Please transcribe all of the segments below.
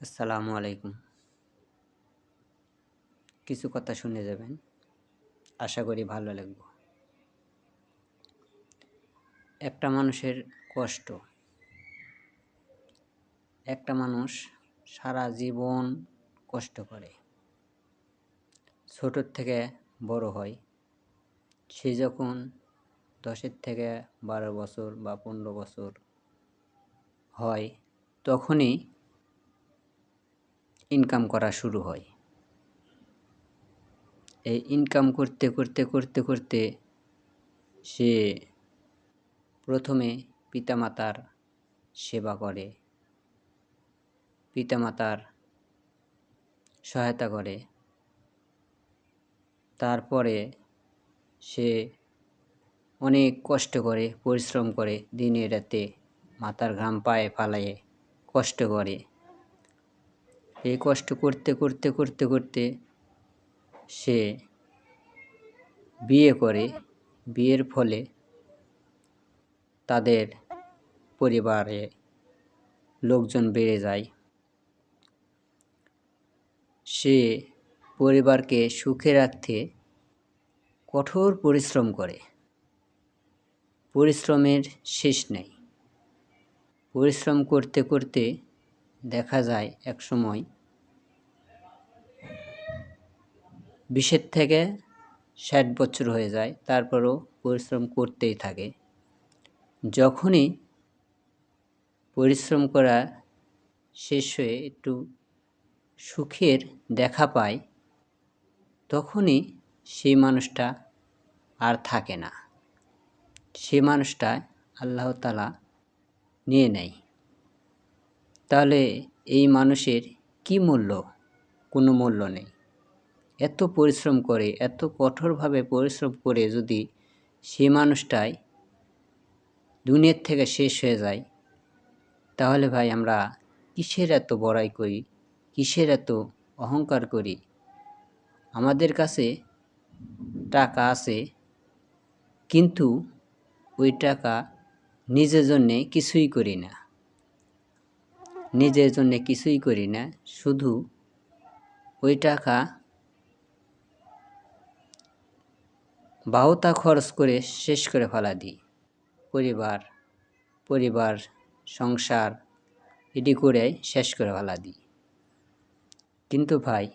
আসসালামু আলাইকুম। কিছু কথা শুনে যাবেন। আশা করি ভালো লাগবে। একটা মানুষের কষ্ট। একটা মানুষ সারা জীবন কষ্ট করে। ছোটোর থেকে বড় হয়। সে যখন দশের থেকে বারো বছর বা পনেরো বছর হয়, তখনই ইনকাম করা শুরু হয়। এই ইনকাম করতে করতে করতে করতে সে প্রথমে পিতামাতার সেবা করে, পিতামাতার সহায়তা করে। তারপরে সে অনেক কষ্ট করে, পরিশ্রম করে দিনে রাতে মাথার ঘাম পায়ে ফালাইয়ে কষ্ট করে। এই কষ্ট করতে করতে করতে করতে সে বিয়ে করে। বিয়ের ফলে তাদের পরিবারে লোকজন বেড়ে যায়। সে পরিবারকে সুখে রাখতে কঠোর পরিশ্রম করে। পরিশ্রমের শেষ নেই। পরিশ্রম করতে করতে দেখা যায় এক সময়। বিশের থেকে ষাট বছর হয়ে যায়, তারপরও পরিশ্রম করতেই থাকে। যখনই পরিশ্রম করা শেষ হয়ে একটু সুখের দেখা পায়, তখনই সেই মানুষটা আর থাকে না। সে মানুষটা আল্লাহ তালা নিয়ে নেয়। তাহলে এই মানুষের কি মূল্য? কোনো মূল্য নেই। এত পরিশ্রম করে, এত কঠোরভাবে পরিশ্রম করে যদি সে মানুষটাই দুনিয়ার থেকে শেষ হয়ে যায়, তাহলে ভাই আমরা কিসের এত বড়াই করি? কিসের এত অহংকার করি? আমাদের কাছে টাকা আছে, কিন্তু ওই টাকা নিজের জন্যে কিছুই করি না। নিজের জন্য কিছুই করি না, শুধু ওই টাকা বাহুতা খরচ করে শেষ করে ফেলা দিই। পরিবার পরিবার, সংসার, এটি করে শেষ করে ফেলা দিই। কিন্তু ভাই,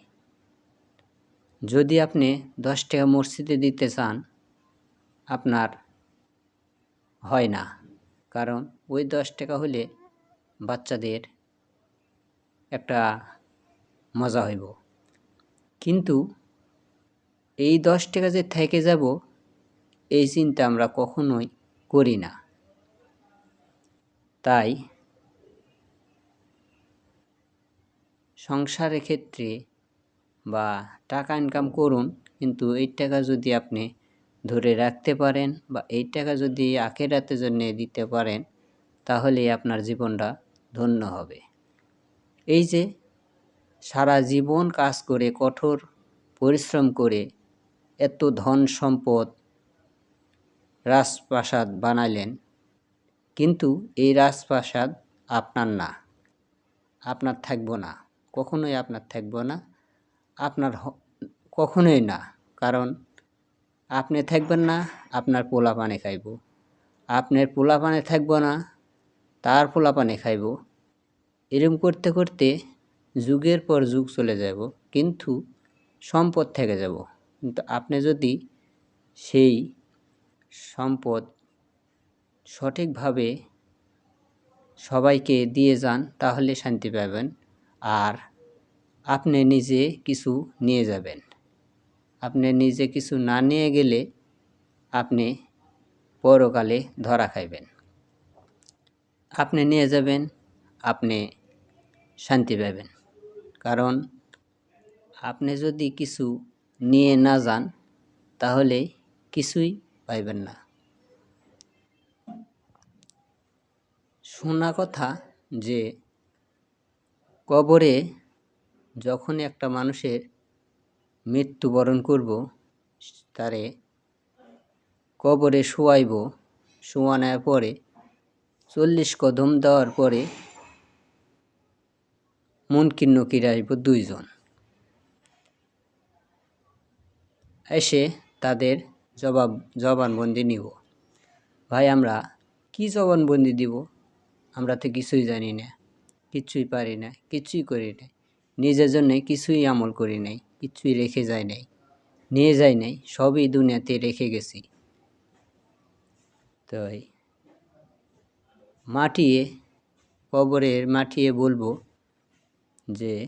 যদি আপনি দশ টাকা মসজিদে দিতে চান, আপনার হয় না। কারণ ওই দশ টাকা হলে বাচ্চাদের একটা মজা হইব। কিন্তু এই দশ টাকা যে থেকে যাব, এই চিন্তা আমরা কখনোই করি না। তাই সংসারের ক্ষেত্রে বা টাকা ইনকাম করুন, কিন্তু এই টাকা যদি আপনি ধরে রাখতে পারেন বা এই টাকা যদি আখেরাতের জন্য দিতে পারেন তাহলে আপনার জীবনটা ধন্য হবে। এই যে সারা জীবন কাজ করে, কঠোর পরিশ্রম করে এত ধন সম্পদ রাজপ্রাসাদ বানালেন কিন্তু এই রাজপ্রাসাদ আপনার না। আপনার থাকব না। কখনোই আপনার থাকব না। আপনার কখনোই না। কারণ আপনি থাকবেন না, আপনার পোলা পানে খাইব। আপনার পোলা পানে থাকব না, তার পোলা পানে খাইব। এরম করতে করতে যুগের পর যুগ চলে যাব, কিন্তু সম্পদ থেকে যাব। কিন্তু আপনি যদি সেই সম্পদ সঠিকভাবে সবাইকে দিয়ে যান, তাহলে শান্তি পাবেন। আর আপনি নিজে কিছু নিয়ে যাবেন। আপনি নিজে কিছু না নিয়ে গেলে আপনি পরকালে ধরা খাইবেন। আপনি নিয়ে যাবেন, আপনি শান্তি পাবেন। কারণ আপনি যদি কিছু নিয়ে না যান, তাহলে কিছুই পাইবেন না। শোনা কথা যে, কবরে যখন একটা মানুষের মৃত্যুবরণ করব, তারে কবরে শোয়াইব, শোয়ানোর পরে চল্লিশ কদম দেওয়ার পরে মুনকির নকির আসব দুইজন। এসে তাদের জবাব, জবানবন্দি নিব। ভাই, আমরা কি জবানবন্দি দিব? আমরা তো কিছুই জানি না, কিছুই পারি না, কিছুই করি না। নিজের জন্য কিছুই আমল করি নাই, কিছুই রেখে যায় নাই, নিয়ে যাই নাই, সবই দুনিয়াতে রেখে গেছি। তো মাটিয়ে কবরের মাটিয়ে বলব যে,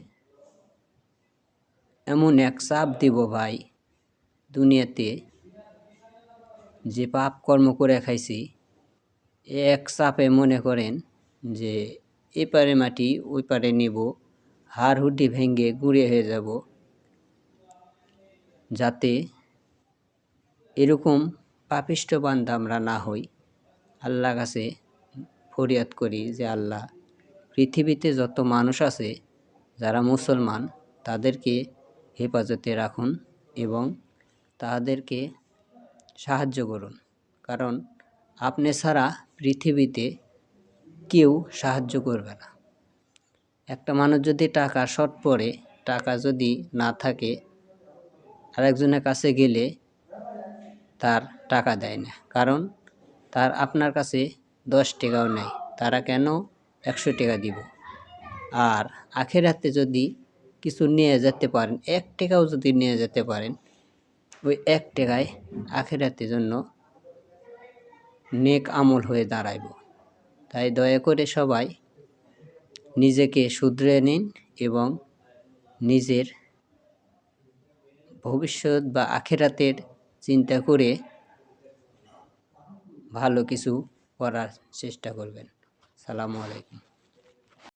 এমন এক চাপ দিব ভাই, দুনিয়াতে যে পাপ কর্ম করে খাইছি। এক চাপে মনে করেন যে এপারে মাটি, ওই পারে নিব, হাড় হুড্ডি ভেঙে গুঁড়ে হয়ে যাব। যাতে এরকম পাপিষ্ট আমরা না হই। আল্লাহ কাছে ফরিয়াদ করি যে, আল্লাহ, পৃথিবীতে যত মানুষ আছে যারা মুসলমান, তাদেরকে হেফাজতে রাখুন এবং তাদেরকে সাহায্য করুন। কারণ আপনি ছাড়া পৃথিবীতে কেউ সাহায্য করবে না। একটা মানুষ যদি টাকা শর্ট পড়ে টাকা যদি না থাকে, আরেকজনের কাছে গেলে তার টাকা দেয় না। কারণ তার আপনার কাছে দশ টাকাও নেই, তারা কেন একশো টাকা দিব? আর আখেরাতে যদি কিছু নিয়ে যেতে পারেন, এক টাকাও যদি নিয়ে যেতে পারেন, ওই এক টাকায় আখেরাতের জন্য নেক আমল হয়ে দাঁড়াইব। তাই দয়া করে সবাই নিজেকে শুধরে নিন এবং নিজের ভবিষ্যৎ বা আখেরাতের চিন্তা করে ভালো কিছু করার চেষ্টা করবেন। সালামু আলাইকুম।